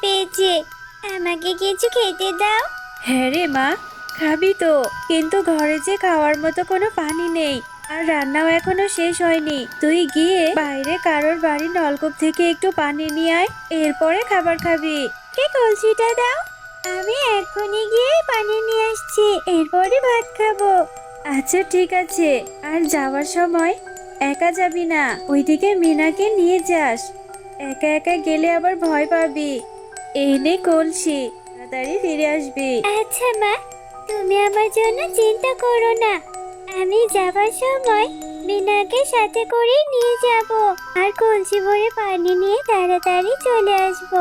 পেয়েছে। আমাকে কিছু খেতে দাও। হ্যাঁ রে মা, খাবি তো। কিন্তু ঘরে যে খাওয়ার মতো কোনো পানি নেই। আর রান্নাও এখনও শেষ হয়নি। তুই গিয়ে বাইরে কারোর বাড়ির নলকূপ থেকে একটু পানি নিয়ে আয়। এরপরে খাবার খাবি। কে কলসিটা দাও? আমি এখনই গিয়ে পানি নিয়ে আসছি। এরপরে ভাত খাব। আচ্ছা ঠিক আছে। আর যাওয়ার সময় একা যাবি না। ওইদিকে মিনাকে নিয়ে যাস। একা একা গেলে আবার ভয় পাবি। এই নে কলসি। তাড়াতাড়ি ফিরে আসবি। আচ্ছা মা। তুমি আমার জন্য চিন্তা করো না। আমি যাবার সময় মিনাকে সাথে করে নিয়ে যাব আর কলসি ভরে পানি নিয়ে তাড়াতাড়ি চলে আসব।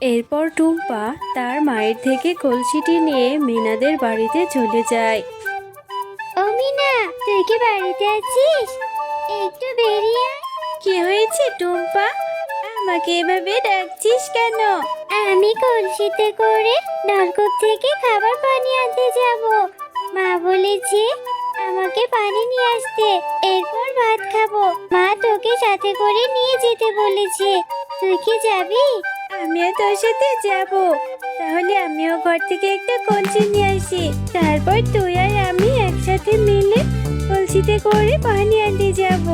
এরপর টুম্পা তার মায়ের থেকে কলসিটি নিয়ে মিনাদের বাড়িতে চলে যায়। ও মিনা তুই কি বাড়িতে আছিস? একটু বেরিয়ে। কি হয়েছে টুম্পা? আমাকে এভাবে ডাকছিস কেন? আমি কলসিতে করে নলকূপ থেকে খাবার পানি আনতে যাব। মা বলেছে আমাকে পানি নিয়ে আসতে। এরপর ভাত খাব। মা তোকে সাথে করে নিয়ে যেতে বলেছে। তুই কি যাবি? আমিও তোর সাথে যাব। তাহলে আমিও ঘর থেকে একটা কলসি নিয়ে আসি। তারপর তুই আর আমি একসাথে মিলে কলসিতে করে পানি আনতে যাব।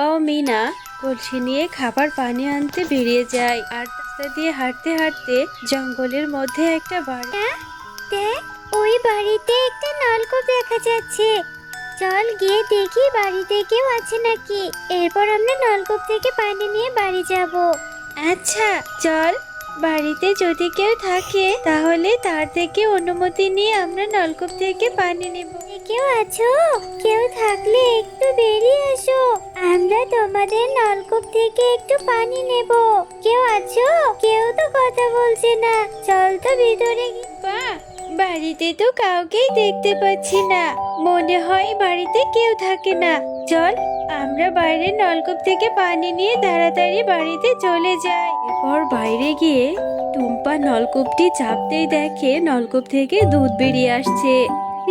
টুম্পা ও মিনা। কলসি নিয়ে খাবার পানি আনতে বেরিয়ে যায় আর রাস্তা দিয়ে হাঁটতে হাঁটতে জঙ্গলের মধ্যে একটা বাড়ি দেখ ওই বাড়িতে একটা নলকূপ দেখা যাচ্ছে। চল গিয়ে দেখি বাড়িতে কেউ আছে নাকি। এরপর আমরা নলকূপ থেকে পানি নিয়ে বাড়ি যাব। আচ্ছা চল। বাড়িতে যদি কেউ থাকে তাহলে তার থেকে অনুমতি নিয়ে আমরা নলকূপ থেকে পানি নেব। কেউ আছো? কেউ থাকলে একটু বেরিয়ে থেকে একটু পানি নেব। কেউ আছো? কেউ তো কথা বলছে না। চল তো ভিতরে বা বাড়িতে তো কাউকেই দেখতে পাচ্ছি না। মনে হয় বাড়িতে কেউ থাকে না। চল আমরা বাইরে নলকূপ থেকে পানি নিয়ে তাড়াতাড়ি বাড়িতে চলে যাই। এরপর বাইরে গিয়ে টুম্পা নলকূপটি চাপতেই দেখে নলকূপ থেকে দুধ বেরিয়ে আসছে।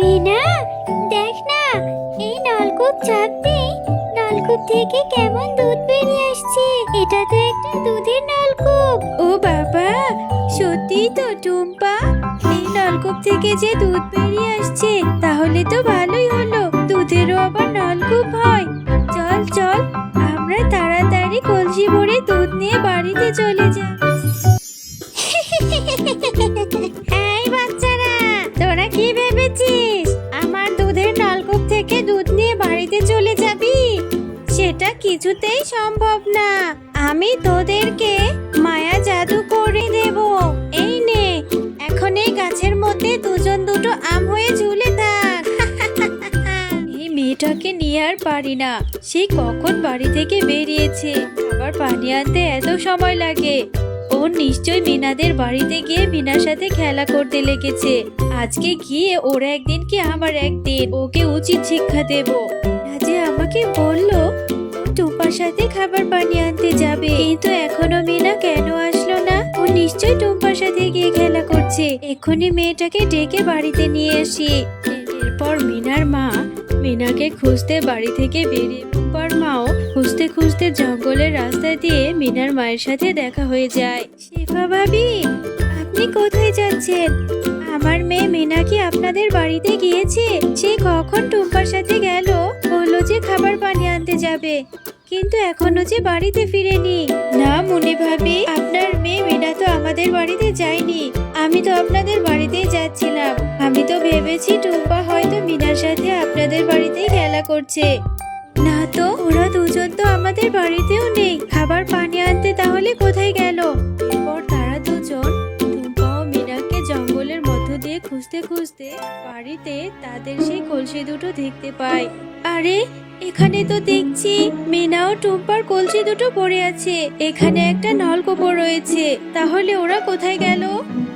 মিনা দেখ না এই নলকূপ চাপতেই নলকূপ থেকে কেমন দুধ বেরিয়ে আসছে? এটা তো একটা দুধের নলকূপ। ও বাবা সত্যি তো টুম্পা। এই নলকূপ থেকে যে দুধ বেরিয়ে আসছে তাহলে তো ভালোই হলো। দুধেরও আবার নলকূপ হয়। চল চল আমরা তাড়াতাড়ি কলসি ভরে দুধ নিয়ে বাড়িতে চলে যাই। কিছুতেই সম্ভব না। আমি তোদেরকে মায়া জাদু করে দেব। এই নে, এখন এই গাছের মধ্যে দুজন দুটো আম হয়ে ঝুলে থাক। এই মেয়েটাকে নিয়ে আর পারি না। সে কখন বাড়ি থেকে বেরিয়েছে? আবার পানি আনতে এত সময় লাগে। ও নিশ্চয় মিনাদের বাড়িতে গিয়ে মিনার সাথে খেলা করতে লেগেছে। আজকে গিয়ে ওর একদিন কি আমার একদিন? ওকে উচিত শিক্ষা দেব। যে আমাকে বলল টুম্পার সাথে খাবার পানি আনতে যাবে। কিন্তু এখনও মিনা কেন আসলো না? ও নিশ্চয়ই টুম্পার সাথে গিয়ে খেলা করছে। এক্ষুনি মেয়েটাকে ডেকে বাড়িতে নিয়ে আসি। এরপর মিনার মা মিনাকে খুঁজতে বাড়ি থেকে বেরিয়ে টুম্পার মাও খুঁজতে খুঁজতে জঙ্গলের রাস্তা দিয়ে মিনার মায়ের সাথে দেখা হয়ে যায়। শেফা ভাবি, আপনি কোথায় যাচ্ছেন? আমার মেয়ে মিনা কি আপনাদের বাড়িতে গিয়েছে? সে কখন টুম্পার সাথে গেল? বলল যে খাবার পানি আনতে যাবে। কিন্তু এখনও যে বাড়িতে ফিরেনি। না মনে ভাবি, আপনার মেয়ে মিনা তো আমাদের বাড়িতে যায়নি। আমি তো আপনাদের বাড়িতেই যাচ্ছিলাম। আমি তো ভেবেছি টুম্পা হয়তো মিনার সাথে আপনাদের বাড়িতেই খেলা করছে। না তো, ওরা দুজন তো আমাদের বাড়িতেও নেই। খাবার পানি আনতে তাহলে কোথায় গেল? এরপর তারা দুজন, টুম্পা ও মিনাকে জঙ্গলের মধ্য দিয়ে খুঁজতে খুঁজতে বাড়িতে তাদের সেই কলসি দুটো দেখতে পায়। আরে এখানে তো দেখছি মিনা ও টুম্পার কলসি দুটো পড়ে আছে। এখানে একটা নলকূপও রয়েছে। তাহলে ওরা কোথায় গেল?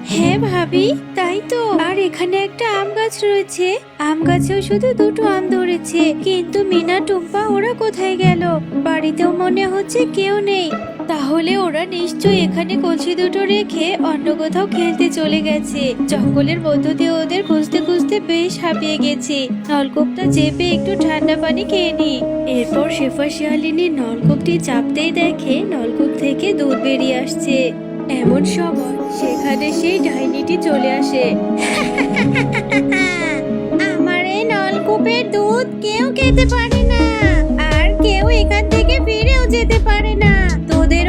হ্যাঁ ভাবি, তাই তো। আর এখানে একটা আম গাছ রয়েছে। আম গাছেও শুধু দুটো আম ধরেছে। কিন্তু মিনা, টুম্পা, ওরা কোথায় গেল? বাড়িতেও মনে হচ্ছে কেউ নেই। তাহলে ওরা নিশ্চয়ই এখানে কলসি দুটো রেখে অন্য কোথাও খেলতে চলে গেছে। জঙ্গলের মধ্য দিয়ে ওদের খুঁজতে খুঁজতে বেশ হাঁপিয়ে গেছে। নলকূপটা চেপে একটু ঠান্ডা পানি খেয়ে নি। এরপর শেফা শিয়ালিনী নলকূপটি চাপতেই দেখে নলকূপ থেকে দুধ বেরিয়ে আসছে। এমন সময় সেখানে সেই ডাইনিটি চলে আসে। আমার এই নলকূপের দুধ কেউ খেতে পারে না। আর কেউ এখান থেকে ফিরেও যেতে পারে না।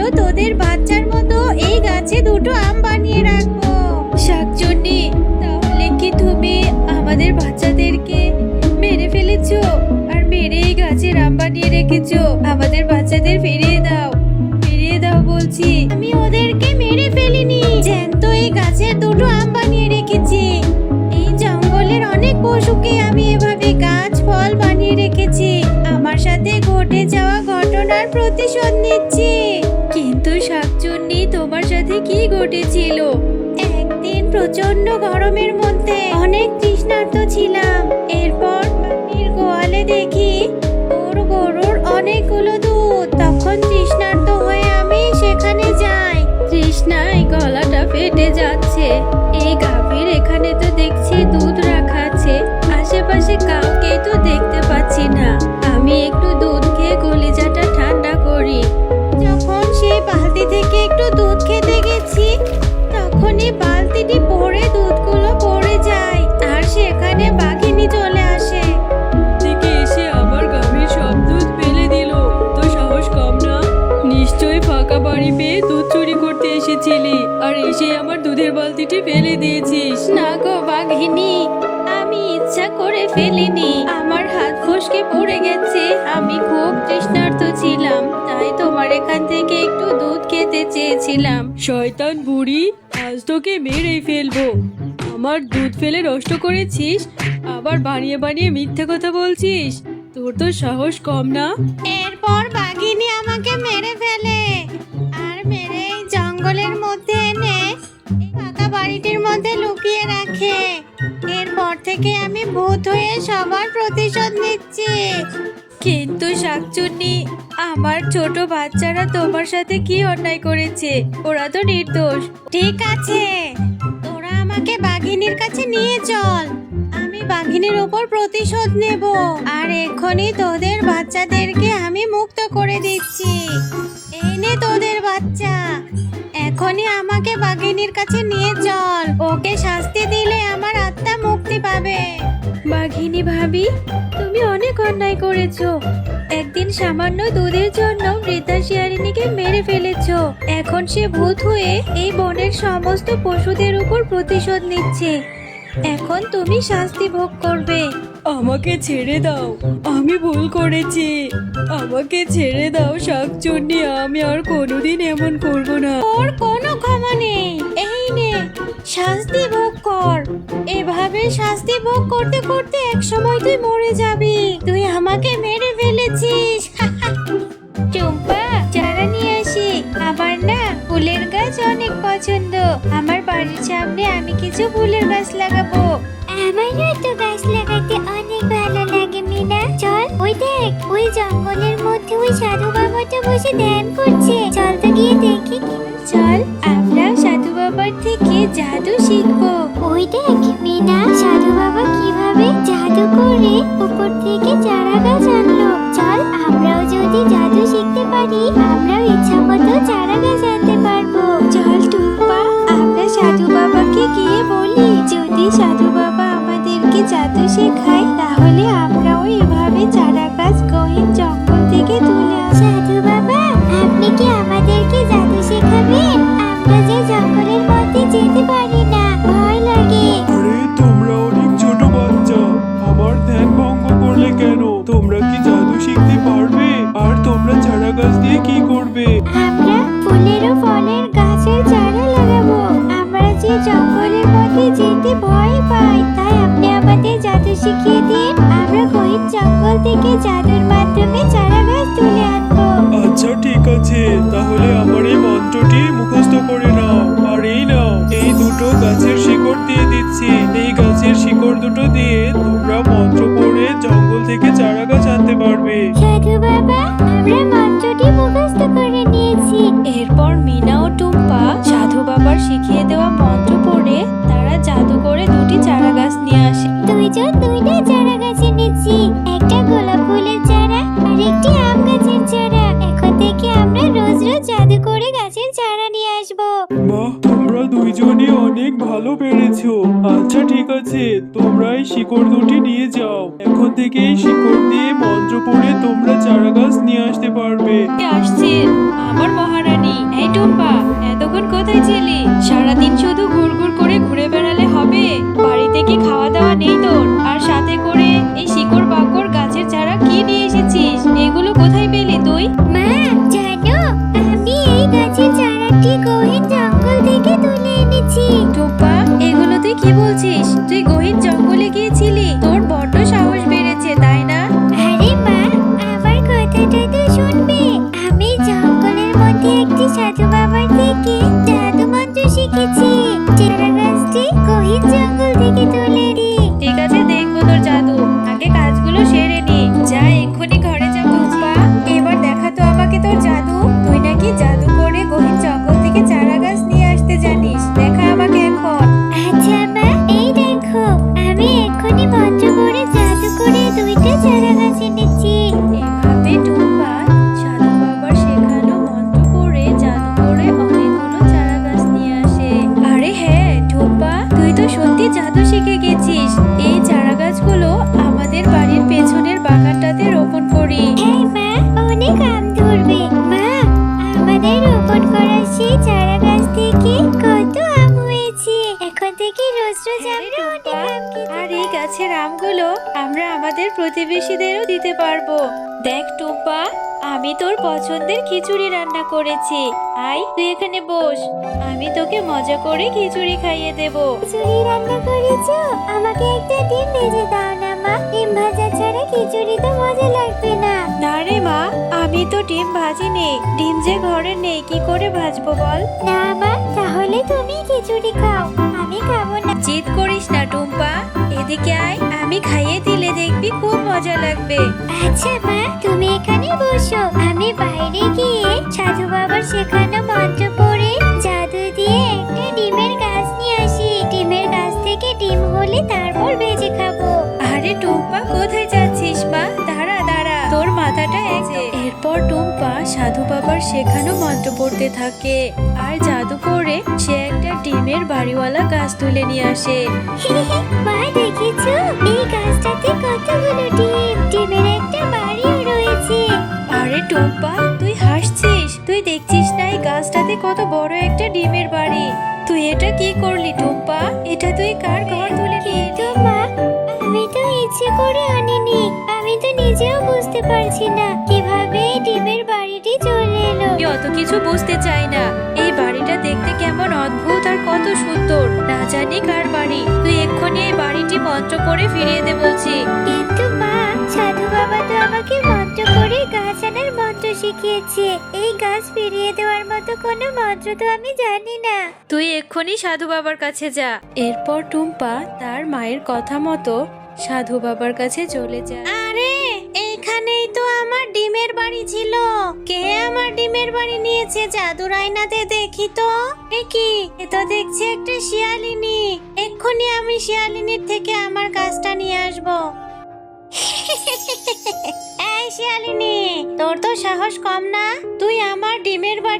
তোদেরও তোদের বাচ্চার মতো এই গাছে দুটো আম বানিয়ে রাখব। শাকচুন্নি, তাহলে কি তুমি আমাদের বাচ্চাদেরকে মেরে ফেলেছো? আর মেরে এই গাছের আম বানিয়ে রেখেছো? আমাদের বাচ্চাদের ফিরিয়ে দাও ফিরিয়ে দাও বলছি। আমি ওদেরকে মেরে ফেলিনি। জ্যান্ত এই গাছের দুটো আম বানিয়ে রেখেছি। এই জঙ্গলের অনেক পশুকে আমি এভাবে গাছ, ফল বানিয়ে রেখেছি। আমার সাথে ঘটে যাওয়া ঘটনার প্রতিশোধ নিচ্ছি। কি ঘটেছিল? একদিন প্রচণ্ড গরমের মধ্যে অনেক তৃষ্ণার্ত দুধের ফেলে দিয়েছিস। না গো বাঘিনী, আমি ইচ্ছা করে ফেলিনি। আমার হাত ফসকে পড়ে গেছে, আমি খুব তৃষ্ণার্ত ছিলাম, তাই তোমার এখান থেকে একটু দুধ খেতে চেয়েছিলাম। শয়তান বুড়ি, আজ তোকে মেরেই ফেলব। আমার দুধ ফেলে নষ্ট করেছিস, আবার বানিয়ে বানিয়ে মিথ্যে কথা বলছিস। তোর তো সাহস কম না? এরপর বাঘিনী আমাকে মেরে ফেলে। আর মেরে জঙ্গলের মধ্যে বাড়িটির মধ্যে লুকিয়ে রাখে। এরপর থেকে আমি ভূত হয়ে সবার প্রতিশোধ নিচ্ছি। কিন্তু শাকচুন্নি, আমার ছোট বাচ্চারা তোমার সাথে কি অন্যায় করেছে? ওরা তো নির্দোষ। ঠিক আছে, তোরা আমাকে বাঘিনীর কাছে নিয়ে চল। আমি বাঘিনীর উপর প্রতিশোধ নেব। আর এক্ষুনি তোদের বাচ্চাদেরকে আমি মুক্ত করে দিচ্ছি। এই তোদের বাচ্চা। এখনই আমাকে বাঘিনীর কাছে নিয়ে চল। ওকে শাস্তি দিলে আমার আত্মা মুক্তি পাবে। বাঘিনী ভাবি, তুমি অনেক অন্যায় করেছ। একদিন সামান্য দুধের জন্য বৃদ্ধা শিয়ারিনীকে মেরে ফেলেছ। এখন সে ভূত হয়ে এই বনের সমস্ত পশুদের উপর প্রতিশোধ নিচ্ছে। এখন তুমি শাস্তি ভোগ করবে। আমাকে ছেড়ে দাও। আমি ভুল করেছি। আমাকে ছেড়ে দাও শাকচুন্নি। আমি আর কোনোদিন এমন করব না। ওর কোনো ক্ষমা নেই। এই নে শাস্তি ভোগ কর। এভাবে শাস্তি ভোগ করতে করতে এক সময় তুই মরে যাবি। তুই আমাকে মেরে ফেলেছিস। চম্পা চারা নিয়ে আসি। আমার না ফুলের গাছ অনেক পছন্দ। আমার বাড়ির সামনে আমি কিছু ফুলের গাছ লাগাবো। আমারও তো গাছ লাগাতে জঙ্গলের মধ্যে ওই সাধু বাবাটা বসে ধ্যান করছে। চল তো গিয়ে দেখি। চল আমরা সাধু বাবার থেকে জাদু শিখব। ওই দেখ মিনা সাধু বাবা কীভাবে জাদু করে উপর থেকে চারা গাছ আনলো। চল আমরাও যদি জাদু শিখতে পারি আমরাও ইচ্ছা মতো চারা গাছ আনতে পারব। চল টুম্পা আমরা সাধু বাবাকে গিয়ে বলি যদি সাধু বাবা আমাদেরকে জাদু শেখায় তাহলে আমরাও এভাবে চারা গাছ গহীন জঙ্গল থেকে তুলে সাধু বাবা, আপনি কি আমাদেরকে জাদু শেখাবেন? থেকে জাদুর মাধ্যমে চারা গাছ তুলে আনব আচ্ছা ঠিক আছে। তাহলে আমার এই মন্ত্রটি মুখস্থ করে নাও। আর এই নাও এই দুটো গাছের শিকড় দিয়ে দিচ্ছি। এই গাছের শিকড় দুটো দিয়ে তোমরা মন্ত্র পড়ে জঙ্গল থেকে চারা গাছ আনতে পারবে। সাধু বাবা আমরা মন্ত্রটি মুখস্থ করে নিয়েছি। এরপর মিনা ও টুম্পা সাধু বাবার শিখিয়ে দেওয়া মন্ত্র পড়ে তারা জাদু করে দুটি চারা গাছ নিয়ে আসে। দুইজন আছে। তোমরা এই শিকড় দুটি নিয়ে যাও। এখন থেকে এই শিকড় দিয়ে মন্ত্র পড়ে দেখ টুম্পা আমি তোর পছন্দের খিচুড়ি রান্না করেছি। আই তুই এখানে বস। আমি তোকে মজা করে খিচুড়ি খাইয়ে দেবো। খিচুড়ি রান্না করেছ? আমাকে একটা ডিম ভেজে দাও না মা। ডিম ভাজা ছাড়া খিচুড়ি তো মজা লাগবে না। না রে মা আমি তো ডিম ভাজিনি। ডিম যে ঘরে নেই কি করে ভাজবো বল? না মা তাহলে তুমি খিচুড়ি খাও। আমি খাব না। জিদ টুম্পা এদিকে আয়, আমি খাইয়ে দিলে দেখবি খুব মজা লাগবে। আচ্ছা মা, তুমি এখানে বসো, আমি বাইরে গিয়ে সাধু বাবার শেখানো মন্ত্র পড়ে শেখানো মন্ত্র পড়তে থাকে। আর জাদু করে সে একটা ডিমের বাড়িওয়ালা গাছ তুলে নিয়ে আসে। মা দেখেছ? এই গাছটাতে কতগুলো ডিম ডিমের একটা বাড়িও রয়েছে। আরে টুম্পা তুই হাসছিস? তুই দেখছিস না এই গাছটাতে কত বড় একটা ডিমের বাড়ি? তুই এটা কি করলি টুম্পা? এটা তুই কার ঘর তুলে নিয়ে? মা আমি তো ইচ্ছে করে আনিনি। আমি তো নিজেও বুঝতে পারছি না। অত কিছু বুঝতে চাই না। এই বাড়িটা দেখতে কেমন অদ্ভুত আর কত সুন্দর। না জানি কার বাড়ি। তুই এক্ষুনি এই বাড়িটি মন্ত্র করে ফিরিয়ে দে বলছি। কিন্তু মা সাধু বাবা তো আমাকে মন্ত্র করে গাছ আনার মন্ত্র শিখিয়েছে। এই গাছ ফিরিয়ে দেওয়ার মতো কোনো মন্ত্র তো আমি জানি না। তুই এক্ষুনি সাধু বাবার কাছে যা। এরপর টুম্পা তার মায়ের কথা মতো সাধু বাবার কাছে চলে যায়। তো আমার ডিমের বাড়ি ছিল। কে আমার ডিমের বাড়ি নিয়েছে জাদুর আয়নাতে দেখি তো? কি? তো দেখছি একটা শিয়ালিনী। এক্ষুনি আমি শিয়ালিনীর থেকে আমার কাজটা নিয়ে আসব। এই শিয়ালিনী, তোর তো সাহস কম না? তুই আমার ডিমের বাড়ি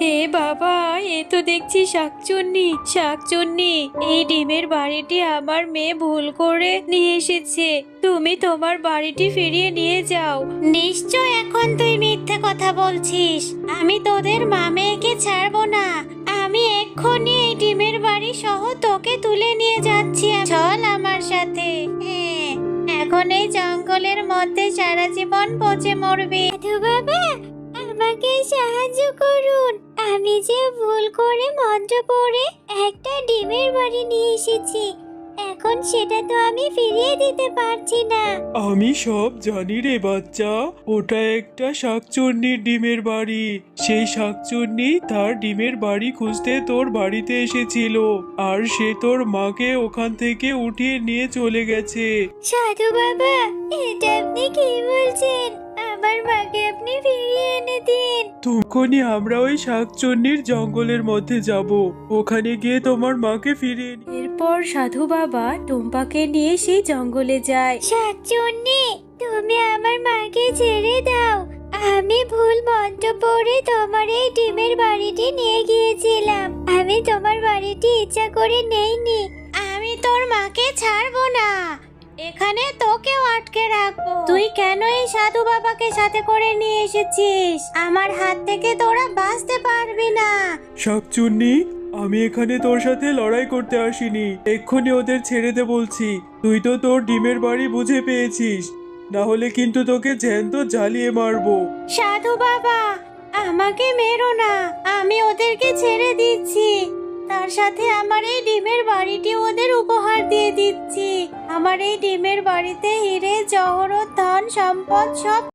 এ বাবা এ তো দেখছি শাকচুন্নি শাকচুন্নি এই ডিমের বাড়িটি আমার মেয়ে ভুল করে নিয়ে এসেছে। তুমি তোমার বাড়িটি ফিরিয়ে নিয়ে যাও। নিশ্চয় এখন তুই মিথ্যে কথা বলছিস। আমি তোদের মা মেয়েকে ছাড়বো না। আমি এক্ষুনি এই ডিমের বাড়ি সহ তোকে তুলে নিয়ে যাচ্ছি। চল আমার সাথে। হ্যাঁ, এখন এই জঙ্গলের মধ্যে সারা জীবন পচে মরবি। বাবা আমাকে সাহায্য করুন। আমি যে ভুল করে মন্ত্র পড়ে একটা ডিমের বাড়ি নিয়ে এসেছি এখন সেটা তো আমি ফিরিয়ে দিতে পারছি না। আমি সব জানি রে বাচ্চা ওটা একটা শাকচুন্নির ডিমের বাড়ি। সেই শাকচুন্নি তার ডিমের বাড়ি খুঁজতে তোর বাড়িতে এসেছিল আর সে তোর মাকে ওখান থেকে উঠিয়ে নিয়ে চলে গেছে। সাধু বাবা এটা আপনি কি বলছেন? আমার মাকে আপনি ফিরিয়ে তখনই আমরা ওই শাকচুন্নির জঙ্গলের মধ্যে যাব। ওখানে গিয়ে তোমার মাকে ফিরিয়ে নিয়ে এরপর সাধু বাবা টুম্পাকে নিয়ে সেই জঙ্গলে যায়। শাকচুন্নি তুমি আমার মাকে ছেড়ে দাও। আমি ভুল ভুল মন্ত্র পড়ে তোমার এই ডিমের বাড়িটি নিয়ে গিয়েছিলাম। আমি তোমার বাড়িটি ইচ্ছা করে নেইনি। আমি তোর মাকে ছাড়বো না। এখানে তোকেও আটকে রাখব। তুই কেন এই সাধু বাবাকে সাথে করে নিয়ে এসেছিস? আমার হাত থেকে তোরা বাঁচতে পারবি না। শাকচুন্নি আমি এখানে তোর সাথে লড়াই করতে আসিনি। এক্ষুনি ওদের ছেড়ে দে বলছি। তুই তো তোর ডিমের বাড়ি বুঝে পেয়েছিস। না হলে কিন্তু তোকে জ্যান্ত জ্বালিয়ে মারবো। সাধু বাবা আমাকে মেরো না। আমি ওদেরকে ছেড়ে দিচ্ছি। তার সাথে আমার এই ডিমের বাড়িটি ওদের উপহার দিয়ে দিচ্ছি। আমার এই ডিমের বাড়িতে হিরে জহরত ধন সম্পদ সব